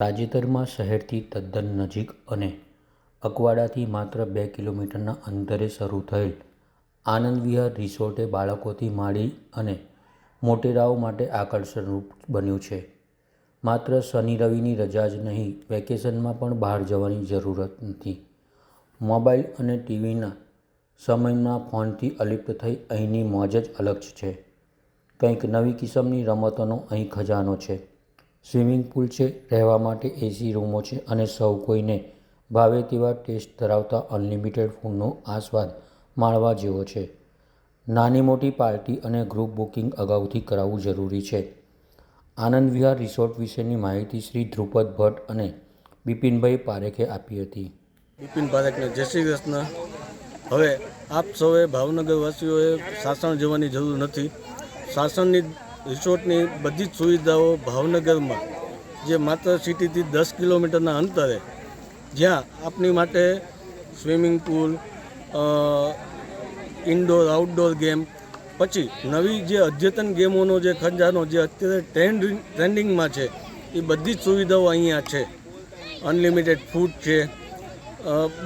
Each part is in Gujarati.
તાજેતરમાં શહેરથી તદ્દન નજીક અને અકવાડાથી માત્ર બે કિલોમીટરના અંતરે શરૂ થયેલ આનંદ વિહાર રિસોર્ટે બાળકોથી માંડી અને મોટેરાઓ માટે આકર્ષણરૂપ બન્યું છે. માત્ર શનિ રવિની રજા જ નહીં, વેકેશનમાં પણ બહાર જવાની જરૂરત નથી. મોબાઈલ અને ટીવીના સમયમાં ફોનથી અલિપ્ત થઈ અહીંની મોજ જ અલગ છે. કંઈક નવી કિસમની રમતોનો અહીં ખજાનો છે. સ્વિમિંગ પુલ છે, રહેવા માટે એસી રૂમો છે અને સૌ કોઈને ભાવે તેવા ટેસ્ટ ધરાવતા અનલિમિટેડ ફૂડનો આસ્વાદ માણવા જેવો છે. નાની મોટી પાર્ટી અને ગ્રુપ બુકિંગ અગાઉથી કરાવવું જરૂરી છે. આનંદ વિહાર રિસોર્ટ વિશેની માહિતી શ્રી ધ્રુપદ ભટ્ટ અને બિપિનભાઈ પારેખે આપી હતી. બિપિન પારેખને જય શ્રી કૃષ્ણ. હવે આપ સૌએ ભાવનગરવાસીઓએ સાસણ જવાની જરૂર નથી. સાસણની રિસોર્ટની બધી જ સુવિધાઓ ભાવનગરમાં, જે માત્ર સિટીથી દસ કિલોમીટરના અંતરે, જ્યાં આપની માટે swimming pool indoor outdoor game પછી નવી જે અદ્યતન ગેમોનો જે ખજાનો જે અત્યારે ટ્રેન્ડ ટ્રેન્ડિંગમાં છે, એ બધી જ સુવિધાઓ અહીંયા છે. અનલિમિટેડ ફૂડ છે.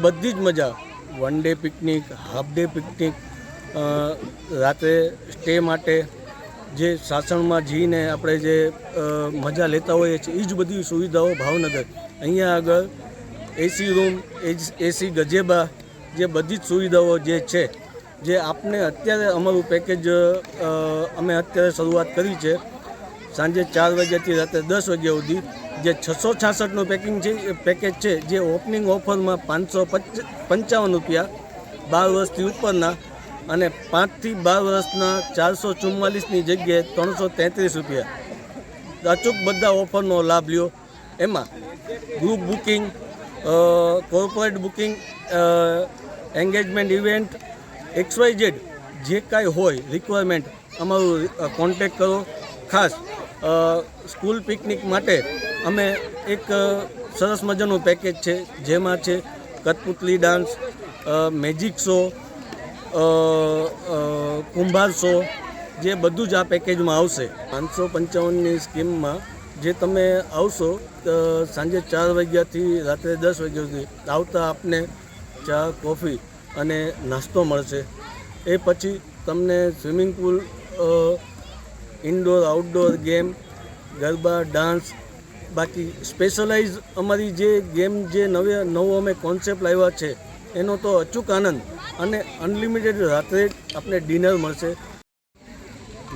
બધી જ મજા. One day picnic half day picnic રાત્રે સ્ટે માટે જે સાસણમાં જઈને આપણે જે મજા લેતા હોઈએ છીએ એ જ બધી સુવિધાઓ ભાવનગર. અહીંયા આગળ એસી રૂમ એસી ગજેબા, જે બધી જ સુવિધાઓ જે છે, જે આપને અત્યારે અમારું પેકેજ અમે અત્યારે શરૂઆત કરી છે. સાંજે ચાર વાગ્યાથી રાત્રે દસ વાગ્યા સુધી જે છસો છાસઠનું પેકિંગ છે, એ પેકેજ છે, જે ઓપનિંગ ઓફરમાં પાંચસો પંચાવન રૂપિયા બાર વર્ષથી ઉપરના અને પાંચથી બાર વર્ષના ચારસો ચુમ્માલીસની જગ્યાએ ત્રણસો તેત્રીસ રૂપિયા. અચૂક બધા ઓફરનો લાભ લ્યો. એમાં group booking corporate booking engagement event X Y Z જે કાંઈ હોય રિક્વાયરમેન્ટ અમારું કોન્ટેક કરો. ખાસ સ્કૂલ પિકનિક માટે અમે એક સરસ મજાનું પેકેજ છે. જેમાં છે કઠપુતલી ડાન્સ મેજિક શો કુંભાર શો જે બધું જ આ પેકેજમાં આવશે. પાંચસો પંચાવનની સ્કીમમાં જે તમે આવશો સાંજે ચાર વાગ્યાથી રાત્રે દસ વાગ્યા સુધી આવતા આપને ચા, કોફી અને નાસ્તો મળશે. એ પછી તમને swimming pool indoor outdoor game, garba, dance, બાકી સ્પેશલાઇઝ અમારી જે ગેમ જે નવે, નવો અમે કોન્સેપ્ટ લાવ્યા છે, એનો તો અચૂક આનંદ. અને અનલિમિટેડ રાત્રે આપને ડિનર મળશે.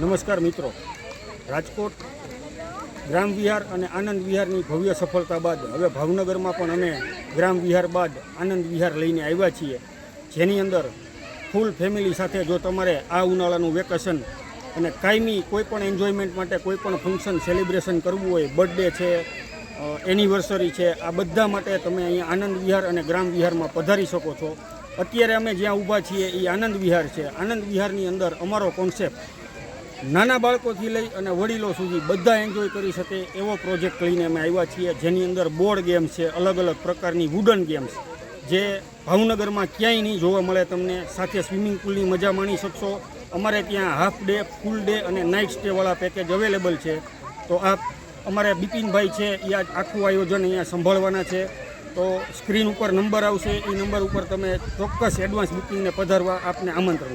નમસ્કાર મિત્રો. રાજકોટ, ગ્રામ વિહાર અને આનંદ વિહારની ભવ્ય સફળતા બાદ હવે ભાવનગરમાં પણ અમે ગ્રામ વિહાર બાદ આનંદ વિહાર લઈને આવ્યા છીએ. જેની અંદર ફૂલ ફેમિલી સાથે જો તમારે આ ઉનાળાનું વેકેશન અને કાયમી કોઈપણ એન્જોયમેન્ટ માટે કોઈ પણ ફંક્શન સેલિબ્રેશન કરવું હોય, બર્થડે છે એનિવર્સરી છે, આ બધા માટે તમે અહીંયા આનંદ વિહાર અને ગ્રામ વિહારમાં પધારી શકો છો. અત્યારે અમે જ્યાં ઊભા છીએ એ આનંદ વિહાર છે. આનંદ વિહારની અંદર અમારો કોન્સેપ્ટ નાના બાળકોથી લઈ અને વડીલો સુધી બધા એન્જોય કરી શકે એવો પ્રોજેક્ટ લઈને અમે આવ્યા છીએ, જેની અંદર બોર્ડ ગેમ્સ છે, અલગ અલગ પ્રકારની વુડન ગેમ્સ જે ભાવનગરમાં ક્યાંય નહીં જોવા મળે તમને. સાથે સ્વિમિંગ પુલની મજા માણી શકશો. અમારે ત્યાં હાફ ડે ફૂલ ડે અને નાઇટ સ્ટેવાળા પેકેજ અવેલેબલ છે. તો આપ, અમારે બિપિનભાઈ છે, એ આખું આયોજન અહીંયા સંભાળવાના છે. તો સ્ક્રીન ઉપર નંબર આવશે. એ નંબર ઉપર તમે ચોક્કસ એડવાન્સ બુકિંગને પધારવા આપને આમંત્રણ